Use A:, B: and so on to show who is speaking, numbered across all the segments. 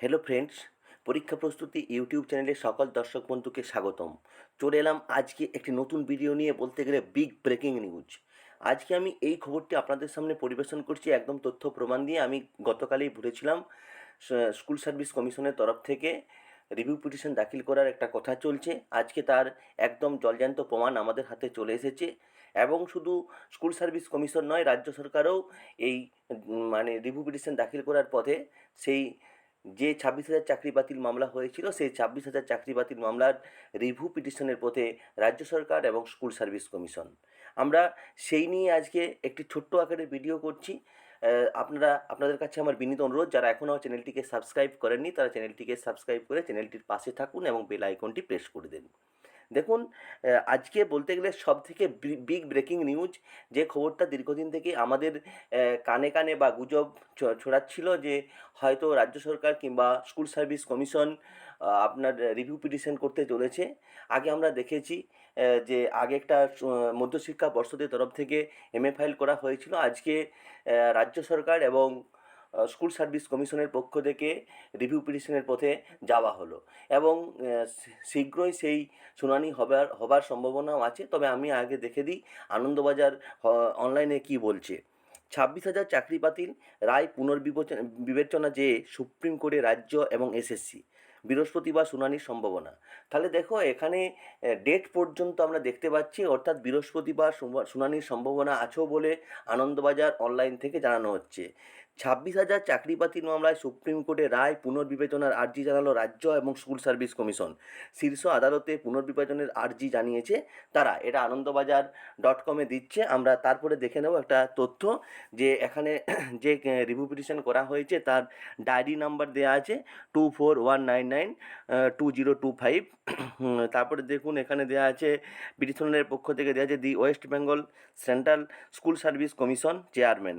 A: Hello friends পরীক্ষা প্রস্তুতি YouTube চ্যানেলে সকল দর্শক বন্ধুকে স্বাগতম। চলে এলাম আজকে একটি নতুন ভিডিও নিয়ে বলতে গেলে বিগ ব্রেকিং নিউজ আজকে আমি এই খবরটি আপনাদের সামনে পরিবেশন করছি, একদম তথ্য প্রমাণ দিয়ে। আমি গতকালই ভুলেছিলাম স্কুল সার্ভিস কমিশনের তরফ থেকে রিভিউ পিটিশন দাখিল করার একটা কথা চলছে। আজকে তার একদম জলজান্ত প্রমাণ আমাদের হাতে চলে এসেছে এবং শুধু স্কুল সার্ভিস কমিশন নয়, রাজ্য সরকারও এই মানে রিভিউ পিটিশন দাখিল করার পথে সেই যে ছাব্বিশ হাজার চাকরি বাতিল মামলা হয়েছিল, সেই ছাব্বিশ হাজার চাকরি বাতিল মামলার রিভিউ পিটিশনের পথে রাজ্য সরকার এবং স্কুল সার্ভিস কমিশন আমরা সেই নিয়ে আজকে একটি ছোট্ট আকারের ভিডিও করছি। আপনারা, আপনাদের কাছে আমার বিনীত অনুরোধ, যারা এখনও চ্যানেলটিকে সাবস্ক্রাইব করেননি, তারা চ্যানেলটিকে সাবস্ক্রাইব করে চ্যানেলটির পাশে থাকুন এবং বেল আইকনটি প্রেস করে দিন। দেখুন আজকে বলতে গেলে সব থেকে বিগ ব্রেকিং নিউজ যে খবরটা দীর্ঘদিন থেকে আমাদের কানে কানে বা গুজব ছড়াচ্ছিল যে হয়তো রাজ্য সরকার কিংবা স্কুল সার্ভিস কমিশন আপনার রিভিউ পিটিশন করতে চলেছে। আগে আমরা দেখেছি যে আগে একটা মধ্যশিক্ষা পর্ষদের তরফ থেকে এমএ ফাইল করা হয়েছিল। আজকে রাজ্য সরকার এবং স্কুল সার্ভিস কমিশনের পক্ষ থেকে রিভিউ পিটিশনের পথে যাওয়া হলো। এবং শীঘ্রই সেই শুনানি হবার হবার সম্ভাবনাও আছে। তবে আমি আগে দেখে দিই আনন্দবাজার অনলাইনে কি বলছে। ছাব্বিশ হাজার চাকরি বাতিল, রায় পুনর্বিবেচনা, বিবেচনা যে সুপ্রিম কোর্টে রাজ্য এবং এসএসসি বৃহস্পতিবার শুনানির সম্ভাবনা। তাহলে দেখো, এখানে ডেট পর্যন্ত আমরা দেখতে পাচ্ছি, অর্থাৎ বৃহস্পতিবার শুনানির সম্ভাবনা আছেও বলে আনন্দবাজার অনলাইন থেকে জানানো হচ্ছে। ছাব্বিশ হাজার চাকরি বাতিল মামলায় সুপ্রিম কোর্টে রায় পুনর্বিবেচনার আর্জি জানালো রাজ্য এবং স্কুল সার্ভিস কমিশন। শীর্ষ আদালতে পুনর্বিবেচনের আর্জি জানিয়েছে তারা। এটা আনন্দবাজার ডট কমে দিচ্ছে। আমরা তারপরে দেখে নেব একটা তথ্য যে এখানে যে রিভিউ পিটিশন করা হয়েছে তার ডায়েরি নাম্বার দেওয়া আছে two four one nine nine two zero two five. তারপরে দেখুন এখানে দেওয়া আছে পিটিশনের পক্ষ থেকে দেওয়া আছে the West Bengal central school service commission chairman.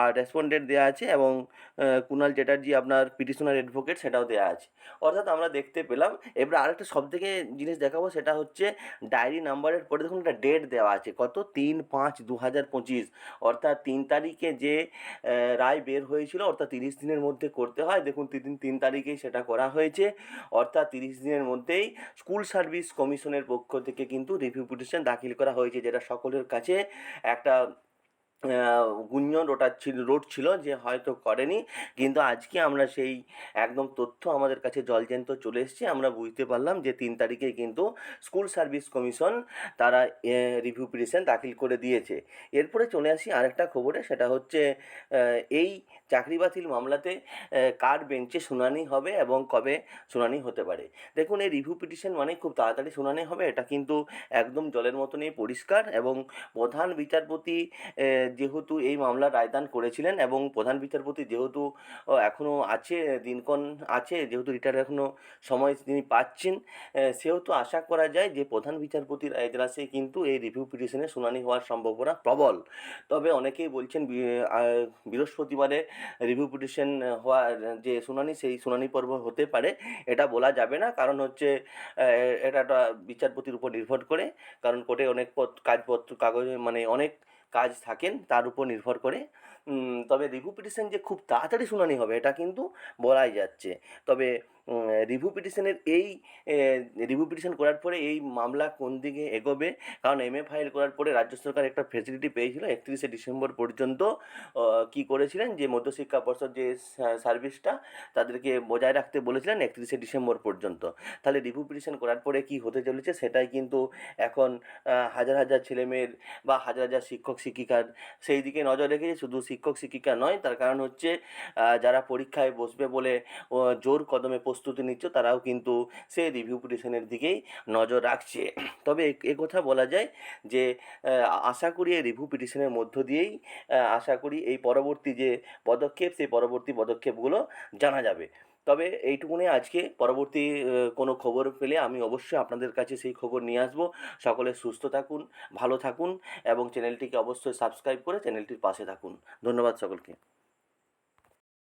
A: R respondent দেওয়া আছে এবং আহ, কুণাল চ্যাটার্জি আপনার পিটিশনার অ্যাডভোকেট সেটাও দেওয়া আছে। অর্থাৎ আমরা দেখতে পেলাম এবার আরেকটা সব থেকে জিনিস দেখাবো সেটা হচ্ছে ডায়েরি নাম্বারের পরে দেখুন একটা ডেট দেওয়া আছে কত? তিন পাঁচ দু হাজার পঁচিশ। অর্থাৎ তিন তারিখে যে রায় বের হয়েছিল অর্থাৎ তিরিশ দিনের মধ্যে করতে হয়। দেখুন তিন তিন তারিখেই সেটা করা হয়েছে। অর্থাৎ তিরিশ দিনের মধ্যেই স্কুল সার্ভিস কমিশনের পক্ষ থেকে কিন্তু রিভিউ পিটিশন দাখিল করা হয়েছে যেটা সকলের কাছে একটা গুঞ্জন ওটা ছিল, রোড ছিল যে হয়তো করেনি, কিন্তু আজকে আমরা সেই একদম তথ্য আমাদের কাছে জলজ্যান্ত চলে এসেছে। আমরা বুঝতে পারলাম যে তিন তারিখে কিন্তু স্কুল সার্ভিস কমিশন তারা রিভিউ পিটিশন দাখিল করে দিয়েছে। এরপরে চলে আসি আরেকটা খবরে, সেটা হচ্ছে এই চাকরি বাতিল মামলাতে কার বেঞ্চে শুনানি হবে এবং কবে শুনানি হতে পারে? দেখুন, এই রিভিউ পিটিশন মানে খুব তাড়াতাড়ি শুনানি হবে, এটা কিন্তু একদম জলের মতনই পরিষ্কার এবং প্রধান বিচারপতি যেহেতু এই মামলার রায়দান করেছিলেন এবং প্রধান বিচারপতি যেহেতু এখনও আছে, দিনক্ষণ আছে, যেহেতু রিটায়ার এখনও সময় তিনি পাচ্ছেন সেহেতু আশা করা যায় যে প্রধান বিচারপতির এজলাসে কিন্তু এই রিভিউ পিটিশনের শুনানি হওয়ার সম্ভাবনা প্রবল। তবে অনেকেই বলছেন বৃহস্পতিবারে রিভিউ পিটিশন হওয়ার যে শুনানি, সেই শুনানি পর্ব হতে পারে, এটা বলা যাবে না। কারণ হচ্ছে এটা একটা বিচারপতির উপর নির্ভর করে। কারণ কোর্টে অনেক পত্র কাজপত্র কাগজ মানে অনেক কাজ থাকেন, তার উপর নির্ভর করে। তবে রিভিউ পিটিশন যে খুব তাড়াতাড়ি শুনানি হবে, এটা কিন্তু বলাই যাচ্ছে। তবে রিভিউ পিটিশনের এই রিভিউ পিটিশন করার পরে এই মামলা কোন দিকে এগোবে? কারণ এমএ ফাইল করার পরে রাজ্য সরকার একটা ফেসিলিটি পেয়েছিল একত্রিশে ডিসেম্বর পর্যন্ত কি করেছিলেন? যে মধ্যশিক্ষা পর্ষদ যে সার্ভিসটা তাদেরকে বজায় রাখতে বলেছিলেন একত্রিশে ডিসেম্বর পর্যন্ত। তাহলে রিভিউ পিটিশন করার পরে কি হতে চলেছে? সেটাই কিন্তু এখন হাজার হাজার ছেলেমেয়ের বা হাজার হাজার শিক্ষক শিক্ষিকার সেই দিকে নজর রেখেছে। শুধু শিক্ষক শিক্ষিকা নয়, তার কারণ হচ্ছে যারা পরীক্ষায় বসবে বলে জোর কদমে প্রস্তুতি নিচ্ছে, তারাও কিন্তু সেই রিভিউ পিটিশনের দিকেই নজর রাখছে। তবে কথা বলা যায় যে আশা করি এই রিভিউ পিটিশনের মধ্য দিয়েই আশা করি এই পরবর্তী যে পদক্ষেপ, সেই পরবর্তী পদক্ষেপগুলো জানা যাবে। তবে এইটুকুনে আজকে পরবর্তী কোনো খবর পেলে আমি অবশ্যই আপনাদের কাছে সেই খবর নিয়ে আসব। সকলে সুস্থ থাকুন, ভালো থাকুন এবং চ্যানেলটিকে অবশ্যই সাবস্ক্রাইব করে চ্যানেলটির পাশে থাকুন। ধন্যবাদ সকলকে।